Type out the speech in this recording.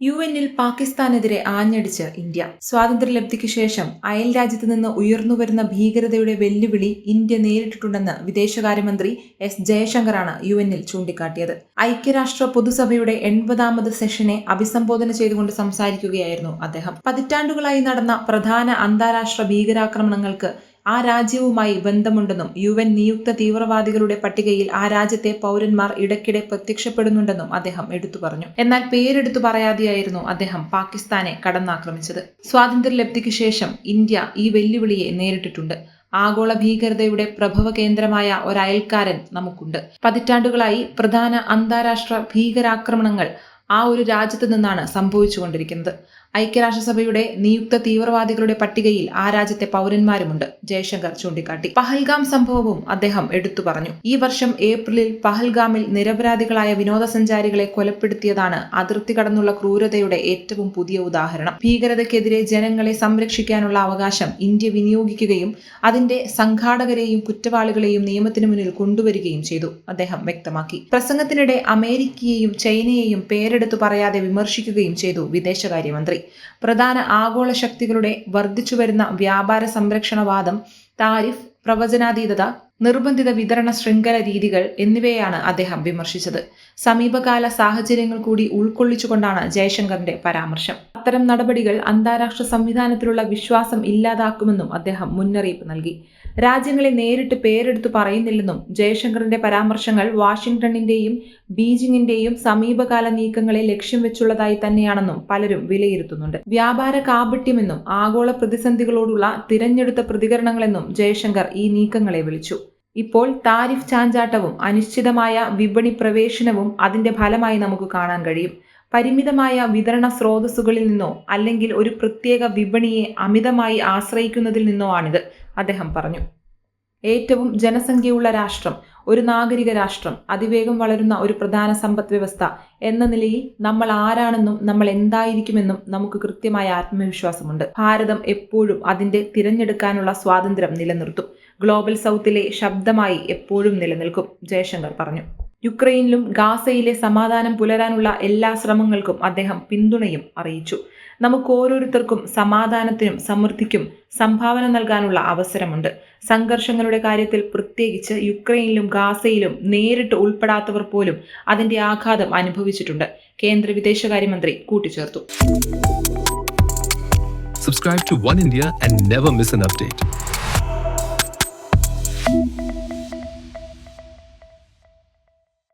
U എന്നിൽ പാകിസ്ഥാനെതിരെ ആഞ്ഞടിച്ച് India. സ്വാതന്ത്ര്യലബ്ധിക്ക് ശേഷം അയൽ രാജ്യത്ത് നിന്ന് ഉയർന്നുവരുന്ന ഭീകരതയുടെ വെല്ലുവിളി ഇന്ത്യ നേരിട്ടിട്ടുണ്ടെന്ന് വിദേശകാര്യമന്ത്രി എസ് ജയശങ്കറാണ് യു എന്നിൽ ചൂണ്ടിക്കാട്ടിയത്. ഐക്യരാഷ്ട്ര പൊതുസഭയുടെ എൺപതാമത് സെഷനെ അഭിസംബോധന ചെയ്തുകൊണ്ട് സംസാരിക്കുകയായിരുന്നു അദ്ദേഹം. പതിറ്റാണ്ടുകളായി നടന്ന പ്രധാന അന്താരാഷ്ട്ര ഭീകരാക്രമണങ്ങൾക്ക് ആ രാജ്യവുമായി ബന്ധമുണ്ടെന്നും യു എൻ നിയുക്ത തീവ്രവാദികളുടെ പട്ടികയിൽ ആ രാജ്യത്തെ പൗരന്മാർ ഇടയ്ക്കിടെ പ്രത്യക്ഷപ്പെടുന്നുണ്ടെന്നും അദ്ദേഹം എടുത്തു പറഞ്ഞു. എന്നാൽ പേരെടുത്തു പറയാതെയായിരുന്നു അദ്ദേഹം പാകിസ്ഥാനെ കടന്നാക്രമിച്ചത്. സ്വാതന്ത്ര്യലബ്ധിക്ക് ശേഷം ഇന്ത്യ ഈ വെല്ലുവിളിയെ നേരിട്ടിട്ടുണ്ട്. ആഗോള ഭീകരതയുടെ പ്രഭവ കേന്ദ്രമായ ഒരയൽക്കാരൻ നമുക്കുണ്ട്. പതിറ്റാണ്ടുകളായി പ്രധാന അന്താരാഷ്ട്ര ഭീകരാക്രമണങ്ങൾ ആ ഒരു രാജ്യത്ത് നിന്നാണ് സംഭവിച്ചുകൊണ്ടിരിക്കുന്നത്. ഐക്യരാഷ്ട്രസഭയുടെ നിയുക്ത തീവ്രവാദികളുടെ പട്ടികയിൽ ആ രാജ്യത്തെ പൗരന്മാരുമുണ്ട്. ജയശങ്കർ ചൂണ്ടിക്കാട്ടി. പഹൽഗാം സംഭവവും അദ്ദേഹം എടുത്തു പറഞ്ഞു. ഈ വർഷം ഏപ്രിലിൽ പഹൽഗാമിൽ നിരപരാധികളായ വിനോദസഞ്ചാരികളെ കൊലപ്പെടുത്തിയതാണ് അതിർത്തി കടന്നുള്ള ക്രൂരതയുടെ ഏറ്റവും പുതിയ ഉദാഹരണം. ഭീകരതയ്ക്കെതിരെ ജനങ്ങളെ സംരക്ഷിക്കാനുള്ള അവകാശം ഇന്ത്യ വിനിയോഗിക്കുകയും അതിന്റെ സംഘാടകരെയും കുറ്റവാളികളെയും നിയമത്തിന് മുന്നിൽ കൊണ്ടുവരികയും ചെയ്തു അദ്ദേഹം വ്യക്തമാക്കി. പ്രസംഗത്തിനിടെ അമേരിക്കയെയും ചൈനയെയും പേരെടുത്തു പറയാതെ വിമർശിക്കുകയും ചെയ്തു വിദേശകാര്യമന്ത്രി. പ്രധാന ആഗോള ശക്തികളുടെ വർദ്ധിച്ചുവരുന്ന വ്യാപാര സംരക്ഷണവാദം താരിഫ് പ്രവചനാതീതത നിർബന്ധിത വിതരണ ശൃംഖല രീതികൾ എന്നിവയാണ് അദ്ദേഹം വിമർശിച്ചത്. സമീപകാല സാഹചര്യങ്ങൾ കൂടി ഉൾക്കൊള്ളിച്ചുകൊണ്ടാണ് ജയശങ്കറിന്റെ പരാമർശം. അത്തരം നടപടികൾ അന്താരാഷ്ട്ര സംവിധാനത്തിലുള്ള വിശ്വാസം ഇല്ലാതാക്കുമെന്നും അദ്ദേഹം മുന്നറിയിപ്പ് നൽകി. രാജ്യങ്ങളെ നേരിട്ട് പേരെടുത്തു പറയുന്നില്ലെന്നും ജയശങ്കറിന്റെ പരാമർശങ്ങൾ വാഷിംഗ്ടണിന്റെയും ബീജിംഗിന്റെയും സമീപകാല നീക്കങ്ങളെ ലക്ഷ്യം വെച്ചുള്ളതായി തന്നെയാണെന്നും പലരും വിലയിരുത്തുന്നുണ്ട്. വ്യാപാര കാപട്യമെന്നും ആഗോള പ്രതിസന്ധികളോടുള്ള തിരഞ്ഞെടുത്ത പ്രതികരണങ്ങളെന്നും ജയശങ്കർ ഈ നീക്കങ്ങളെ വിളിച്ചു. ഇപ്പോൾ താരിഫ് ചാഞ്ചാട്ടവും അനിശ്ചിതമായ വിപണി പ്രവേശനവും അതിന്റെ ഫലമായി നമുക്ക് കാണാൻ കഴിയും. പരിമിതമായ വിതരണ സ്രോതസ്സുകളിൽ നിന്നോ അല്ലെങ്കിൽ ഒരു പ്രത്യേക വിപണിയെ അമിതമായി ആശ്രയിക്കുന്നതിൽ നിന്നോ ആണിത് അദ്ദേഹം പറഞ്ഞു. ഏറ്റവും ജനസംഖ്യയുള്ള രാഷ്ട്രം ഒരു നാഗരിക രാഷ്ട്രം അതിവേഗം വളരുന്ന ഒരു പ്രധാന സമ്പദ് വ്യവസ്ഥ എന്ന നിലയിൽ നമ്മൾ ആരാണെന്നും നമ്മൾ എന്തായിരിക്കുമെന്നും നമുക്ക് കൃത്യമായ ആത്മവിശ്വാസമുണ്ട്. ഭാരതം എപ്പോഴും അതിന്റെ തിരഞ്ഞെടുക്കാനുള്ള സ്വാതന്ത്ര്യം നിലനിർത്തും. ഗ്ലോബൽ സൗത്തിലെ ശബ്ദമായി എപ്പോഴും നിലനിൽക്കും ജയശങ്കർ പറഞ്ഞു. യുക്രൈനിലും ഗാസയിലെ സമാധാനം പുലരാനുള്ള എല്ലാ ശ്രമങ്ങൾക്കും അദ്ദേഹം പിന്തുണയും അറിയിച്ചു. നമുക്ക് ഓരോരുത്തർക്കും സമാധാനത്തിനും സമൃദ്ധിക്കും സംഭാവന നൽകാനുള്ള അവസരമുണ്ട്. സംഘർഷങ്ങളുടെ കാര്യത്തിൽ പ്രത്യേകിച്ച് യുക്രൈനിലും ഗാസയിലും നേരിട്ട് ഉൾപ്പെടാത്തവർ പോലും അതിന്റെ ആഘാതം അനുഭവിച്ചിട്ടുണ്ട്. കേന്ദ്ര വിദേശകാര്യമന്ത്രി കൂട്ടിച്ചേർത്തു. Subscribe to one India and never miss an update.